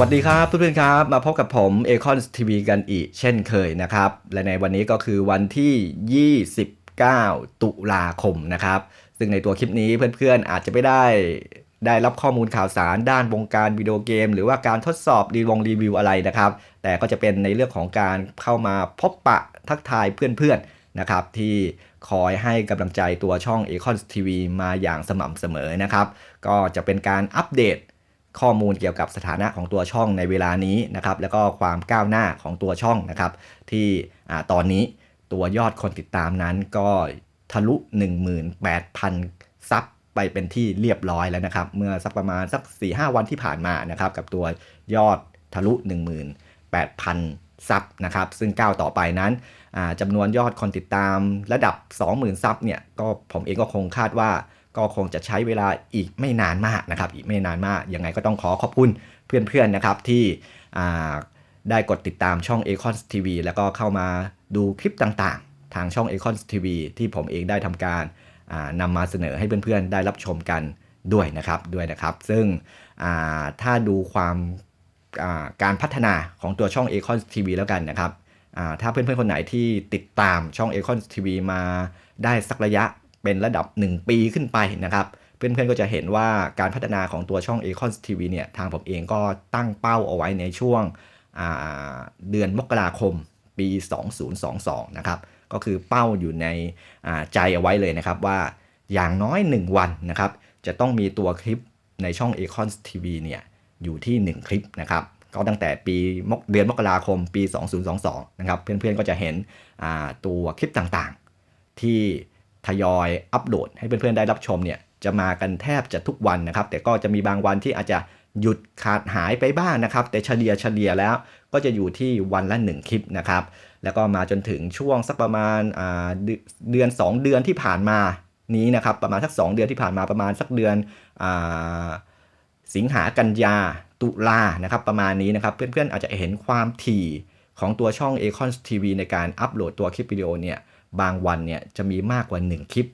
วัสดีครับเพื่อนๆครับ มาพบกับผมเอคอนทีวีกันอีกเช่นเคยนะครับ และในวันนี้ก็คือวันที่ 29 ตุลาคมนะครับ ซึ่งในตัวคลิปนี้เพื่อนๆอาจจะไม่ได้ได้รับข้อมูลข่าวสารด้านวงการวิดีโอเกม หรือว่าการทดสอบรีวงรีวิวอะไรนะครับ แต่ก็จะเป็นในเรื่องของการเข้ามาพบปะทักทายเพื่อนๆนะครับที่คอยให้กำลังใจตัวช่อง a c o n TV มาอย่างสม่ำเสมอนะครับ ก็จะเป็นการอัปเดต ข้อมูลเกี่ยวกับสถานะของตัวช่องในเวลานี้นะครับแล้วก็ความก้าวหน้าของตัวช่องนะครับ ที่ตอนนี้ตัวยอดคนติดตามนั้นก็ทะลุ 18,000 ซับไปเป็นที่เรียบร้อยแล้วนะครับ เมื่อสักประมาณสัก 4-5 วันที่ผ่านมานะครับ กับตัวยอดทะลุ 18,000 ซับนะครับ ซึ่งก้าวต่อไปนั้นจำนวนยอดคนติดตามระดับ 20,000 ซับเนี่ยก็ผมเองก็คงคาดว่า ก็คงจะใช้เวลาอีกไม่นานมากนะครับ อีกไม่นานมาก ยังไงก็ต้องขอขอบคุณเพื่อนๆนะครับที่ได้กดติดตามช่อง a c o n TV แล้วก็เข้ามาดูคลิปต่างๆ ทางช่อง a c o n TV ที่ผมเองได้ทำการนำมาเสนอให้เพื่อนๆ ได้รับชมกันด้วยนะครับด้วยนะครับ ซึ่งถ้าดูความาการพัฒนาของตัวช่อง a c o n TV แล้วกันนะครับถ้าเพื่อนๆ คนไหนที่ติดตามช่อง a c o n TV มาได้สักระยะ เป็นระดับ 1 ปีขึ้นไปนะครับเพื่อนๆก็จะเห็นว่าการพัฒนาของตัวช่อง a c o n TV เนี่ยทางผมเองก็ตั้งเป้าเอาไว้ในช่วงเดือนมกราคมปี 2022 นะครับ ก็คือเป้าอยู่ในใจเอาไว้เลยนะครับว่าอย่างน้อย 1 วันนะครับ จะต้องมีตัวคลิปในช่อง a c o n TV เนี่ยอยู่ที่ 1 คลิปนะครับ ก็ตั้งแต่ปีมกเดือนมกราคมปี 2022 นะครับ เพื่อนๆก็จะเห็นตัวคลิปต่างๆ ที่ ทยอยอัปโหลดให้เพื่อนๆได้รับชมเนี่ยจะมากันแทบจะทุกวันนะครับ แต่ก็จะมีบางวันที่อาจจะหยุดขาดหายไปบ้างนะครับ แต่เฉลี่ยเฉลี่ยแล้วก็จะอยู่ที่วันละ 1 คลิปนะครับ แล้วก็มาจนถึงช่วงสักประมาณเดือน 2 เดือนที่ผ่านมานี้นะครับประมาณสัก 2 เดือนที่ผ่านมาประมาณสักเดือนอสิงหากันยาตุลานะครับประมาณนี้นะครับ เพื่อนๆอาจจะเห็นความถี่ของตัวช่อง a c o n TV ในการอัปโหลดตัวคลิปวิดีโอเนี่ย บางวันเนี่ยจะมีมากกว่า 1 คลิป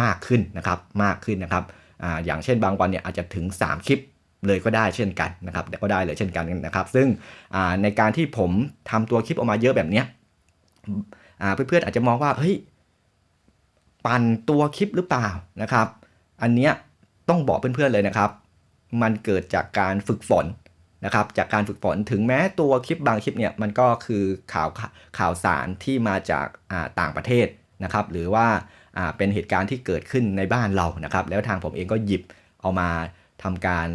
มากขึ้นนะครับมากขึ้นนะครับอ่าอย่างเช่นบางวันเนี่ยอาจจะถึง 3 คลิปเลยก็ได้เช่นกันนะครับแต่ก็ได้เลยเช่นกันนะครับ ซึ่งอ่าในการที่ผมทำตัวคลิปออกมาเยอะแบบเนี้ยอ่าเพื่อนๆอาจจะมองว่าเฮ้ยปั่นตัวคลิปหรือเปล่านะครับ อันเนี้ยต้องบอกเพื่อนๆเลยนะครับ มันเกิดจากการฝึกฝน นะครับจากการฝึกฝนถึงแม้ตัวคลิปบางคลิปเนี่ยมันก็คือข่าวข่าวสารที่มาจากาต่างประเทศนะครับหรือว่าาเป็นเหตุการณ์ที่เกิดขึ้นในบ้านเรานะครับแล้วทางผมเองก็หยิบเอามาทำการ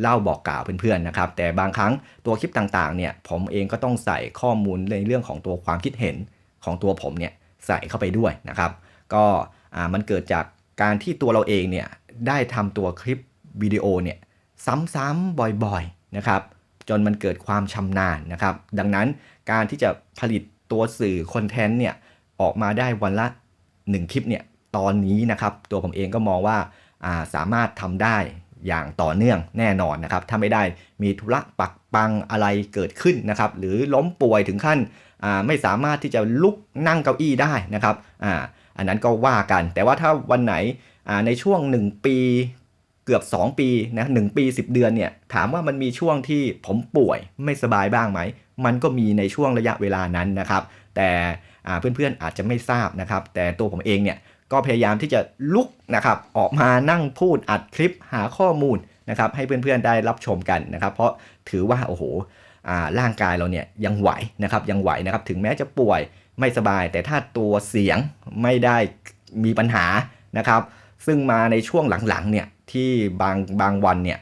เล่าบอกกล่าวเพื่อนๆนะครับแต่บางครั้งตัวคลิปต่างๆเนี่ยผมเองก็ต้องใส่ข้อมูลในเรื่องของตัวความคิดเห็นของตัวผมเนี่ยใส่เข้าไปด้วยนะครับ ก็มันเกิดจากการที่ตัวเราเองเนี่ยได้ทำตัวคลิปวิดีโอเนี่ยซ้ำๆบ่อยๆ นะครับจนมันเกิดความชำนาญนะครับ ดังนั้นการที่จะผลิตตัวสื่อคอนเทนต์เนี่ยออกมาได้วันละ 1 คลิปเนี่ยตอนนี้นะครับตัวผมเองก็มองว่าาสามารถทำได้อย่างต่อเนื่องแน่นอนนะครับ ถ้าไม่ได้มีธุระปักปังอะไรเกิดขึ้นนะครับ หรือล้มป่วยถึงขั้นไม่สามารถที่จะลุกนั่งเก้าอี้ได้นะครับออันนั้นก็ว่ากัน แต่ว่าถ้าวันไหนในช่วง 1 ปี เกือบ 2 ปีนะหปี 10 เดือนเนี่ยถามว่ามันมีช่วงที่ผมป่วยไม่สบายบ้างไหม มันก็มีในช่วงระยะเวลานั้นนะครับ แต่อ่าเพื่อนๆอาจจะไม่ทราบนะครับ แต่ตัวผมเองเนี่ยก็พยายามที่จะลุกนะครับออกมานั่งพูดอัดคลิปหาข้อมูลนะครับให้เพื่อนๆได้รับชมกันนะครับ เพราะถือว่าโอ้โหร่างกายเราเนี่ยยังไหวนะครับยังไหวนะครับถึงแม้จะป่วยไม่สบาย แต่ถ้าตัวเสียงไม่ได้มีปัญหานะครับ ซึ่งมาในช่วงหลังๆเนี่ย ที่บางบางวันเนี่ย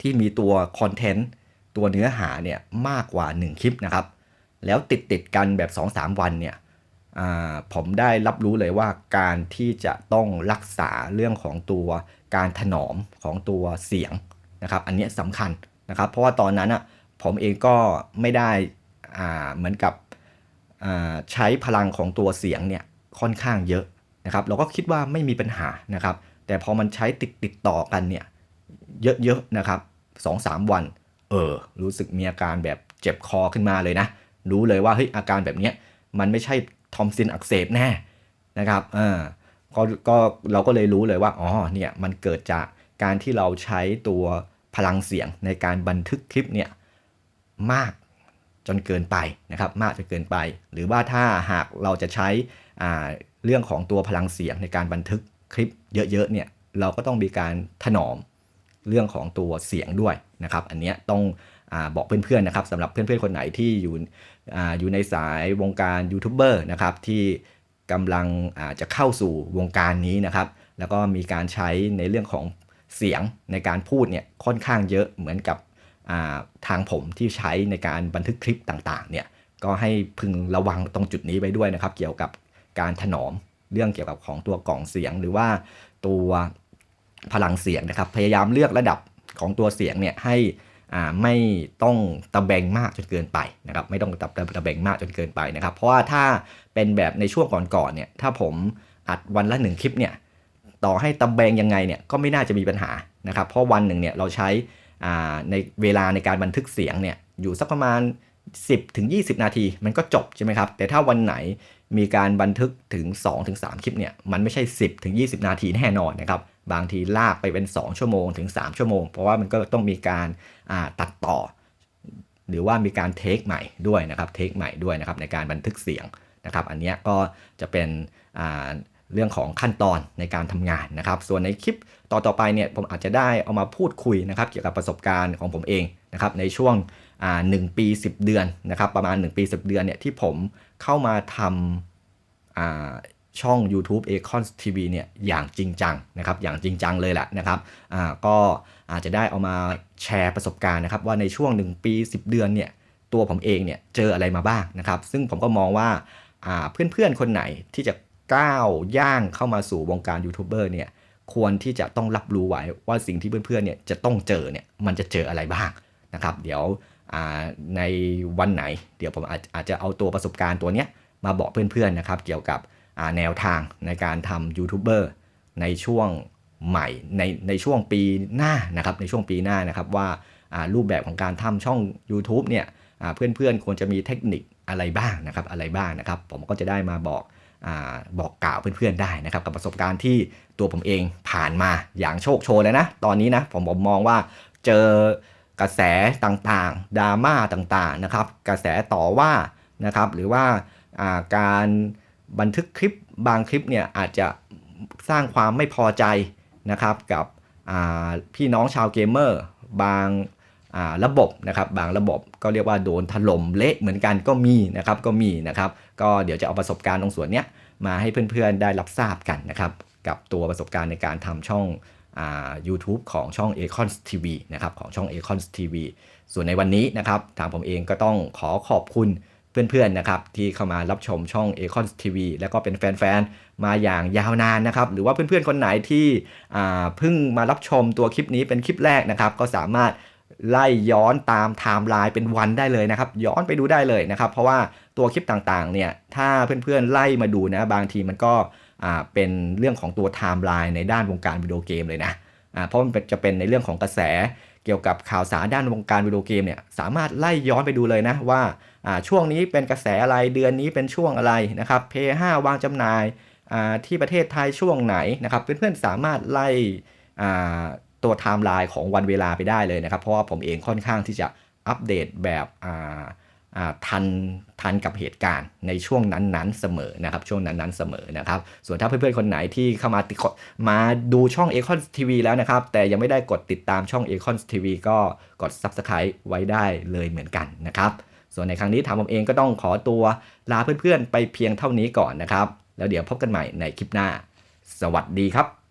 ที่มีตัวคอนเทนต์ตัวเนื้อหาเนี่ยมากกว่า 1 คลิปนะครับ แล้วติดติดกันแบบ 2-3 วันเนี่ยผมได้รับรู้เลยว่าการที่จะต้องรักษาเรื่องของตัวการถนอมของตัวเสียงนะครับอันนี้สำคัญนะครับ เพราะว่าตอนนั้นอะผมเองก็ไม่ได้อ่าเหมือนกับอ่าใช้พลังของตัวเสียงเนี่ยค่อนข้างเยอะนะครับ เราก็คิดว่าไม่มีปัญหานะครับ แต่พอมันใช้ติดติดต่อกันเนี่ยเยอะๆนะครับสองสามวัน เออ รู้สึกมีอาการแบบเจ็บคอขึ้นมาเลยนะ รู้เลยว่าเฮ้ยอาการแบบเนี้ยมันไม่ใช่ทอมซินอักเสบแน่นะครับเออก็ก็เราก็เลยรู้เลยว่าอ๋อเนี่ยมันเกิดจากการที่เราใช้ตัวพลังเสียงในการบันทึกคลิปเนี่ยมากจนเกินไปนะครับมากจนเกินไป หรือว่าถ้าหากเราจะใช้เรื่องของตัวพลังเสียงในการบันทึก คลิปเยอะๆเนี่ยเราก็ต้องมีการถนอมเรื่องของตัวเสียงด้วยนะครับ อันเนี้ยต้องอบอกเพื่อนๆนะครับสำหรับเพื่อนๆคนไหนที่อยู่ออยู่ในสายวงการยูทูบเบอร์นะครับที่กำลังจะเข้าสู่วงการนี้นะครับ แล้วก็มีการใช้ในเรื่องของเสียงในการพูดเนี่ยค่อนข้างเยอะเหมือนกับาทางผมที่ใช้ในการบันทึกคลิปต่างๆเนี่ยก็ให้พึงระวังตรงจุดนี้ไปด้วยนะครับ เกี่ยวกับการถนอม เรื่องเกี่ยวกับของตัวกล่องเสียง หรือว่าตัวพลังเสียงนะครับ พยายามเลือกระดับของตัวเสียงเนี่ยให้อ่าไม่ต้องตะแบงมากจนเกินไปนะครับ ไม่ต้องตะตะแบงมากจนเกินไปนะครับ เพราะว่าถ้าเป็นแบบในช่วงก่อนๆเนี่ย ถ้าผมอัดวันละหนึ่งคลิปเนี่ยต่อให้ตะแบงยังไงเนี่ยก็ไม่น่าจะมีปัญหานะครับ เพราะวันหนึ่งเนี่ยเราใช้อ่าในเวลาในการบันทึกเสียงเนี่ยอยู่สักประมาณ 10ถึง20 นาที มันก็จบใช่ไหมครับ แต่ถ้าวันไหน มีการบันทึกถึง 2-3ถึงคลิปเนี่ยมันไม่ใช่ 10ถึง20 นาทีแน่นอนนะครับบางทีลากไปเป็น 2 ชั่วโมงถึง 3 ชั่วโมง เพราะว่ามันก็ต้องมีการาตัดต่อ หรือว่ามีการเทคใหม่ด้วยนะครับเทคใหม่ด้วยนะครับในการบันทึกเสียงนะครับ อันนี้ก็จะเป็นเรื่องของขั้นตอนในการทำงานนะครับ ส่วนในคลิปต่อต่อไปเนี่ยผมอาจจะได้เอามาพูดคุยนะครับ เกี่ยวกับประสบการณ์ของผมเอง นะครับในช่วงหนึ่งปี 10 เดือนนะครับประมาณ 1 ปี 10 เดือนเนี่ยที่ผมเข้ามาทำาช่อง YouTube a c o n TV เนี่ยอย่างจริงจังนะครับอย่างจริงจังเลยแหละนะครับอ่าก็อาจจะได้เอามาแชร์ประสบการณ์นะครับว่าในช่วง 1 ปี 10 เดือนเนี่ยตัวผมเองเนี่ยเจออะไรมาบ้างนะครับ ซึ่งผมก็มองว่าอ่าเพื่อนๆ คนไหนที่จะก้าวย่างเข้ามาสู่วงการยูทูบเบอร์เนี่ยควรที่จะต้องรับรู้ไว้ว่าสิ่งที่เพื่อนๆเนี่ยจะต้องเจอเนี่ยมันจะเจออะไรบ้าง นะครับ เดี๋ยวในวันไหน เดี๋ยวผมอาจจะเอาตัวประสบการณ์ตัวเนี้ยมาบอกเพื่อนๆนะครับ เกี่ยวกับแนวทางในการทำยูทูบเบอร์ในช่วงใหม่ในในช่วงปีหน้านะครับ ในช่วงปีหน้านะครับว่ารูปแบบของการทำช่อง YouTube เนี่ยอ่าเพื่อนๆควรจะมีเทคนิคอะไรบ้างนะครับอะไรบ้างนะครับ ผมก็จะได้มาบอกอบอกกล่าวเพื่อนๆได้นะครับ กับประสบการณ์ที่ตัวผมเองผ่านมาอย่างโชคโชนเลยนะ ตอนนี้นะผมผมมองว่าเจอ กระแสต่างๆดราม่าต่างๆนะครับ กระแสต่อว่านะครับ หรือว่าาการบันทึกคลิปบางคลิปเนี่ยอาจจะสร้างความไม่พอใจนะครับกับพี่น้องชาวเกมเมอร์บางาระบบนะครับบางระบบก็เรียกว่าโดนถล่มเละเหมือนกันก็มีนะครับก็มีนะครับ ก็เดี๋ยวจะเอาประสบการณ์ตรงส่วนเนี้ยมาให้เพื่อนๆได้รับทราบกันนะครับ กับตัวประสบการณ์ในการทำช่อง YouTube ของช่อง a c o n TV นะครับของช่อง a c o n TV ส่วนในวันนี้นะครับทางผมเองก็ต้องขอขอบคุณเพื่อนๆนะครับที่เข้ามารับชมช่อง a c o n TV แล้วก็เป็นแฟนๆ มาอย่างยาวนานนะครับ หรือว่าเพื่อนๆ คนไหนที่เพิ่งมารับชมตัวคลิปนี้เป็นคลิปแรกนะครับ ก็สามารถไล่ย้อนตามไทม์ไลน์เป็นวันได้เลยนะครับ ย้อนไปดูได้เลยนะครับ เพราะว่าตัวคลิปต่างๆเนี่ยถ้าเพื่อนๆไล่มาดูนะบางทีมันก็ เป็นเรื่องของตัวไทม์ไลน์ในด้านวงการวิดีโอเกมเลยนะเพราะมันจะเป็นในเรื่องของกระแสเกี่ยวกับข่าวสารด้านวงการวิดีโอเกมเนี่ยสามารถไล่ย้อนไปดูเลยนะว่าช่วงนี้เป็นกระแสอะไรเดือนนี้เป็นช่วงอะไรนะครับ P5 วางจำหน่ายที่ประเทศไทยช่วงไหนนะครับเพื่อนๆสามารถไล่ตัวไทม์ไลน์ของวันเวลาไปได้เลยนะครับ เพราะว่าผมเองค่อนข้างที่จะอัปเดตแบบ ทันทันกับเหตุการณ์ในช่วงนั้นๆเสมอนะครับช่วงนั้นๆเสมอนะครับส่วนถ้าเพื่อนๆคนไหนที่เข้ามาติดมาดูช่อง a c o n TV แล้วนะครับ แต่ยังไม่ได้กดติดตามช่อง a c o n TV ก็กด Subscribe ไว้ได้เลยเหมือนกันนะครับ ส่วนในครั้งนี้ถามผมเองก็ต้องขอตัวลาเพื่อนๆไปเพียงเท่านี้ก่อนนะครับ แล้วเดี๋ยวพบกันใหม่ในคลิปหน้า สวัสดีครับ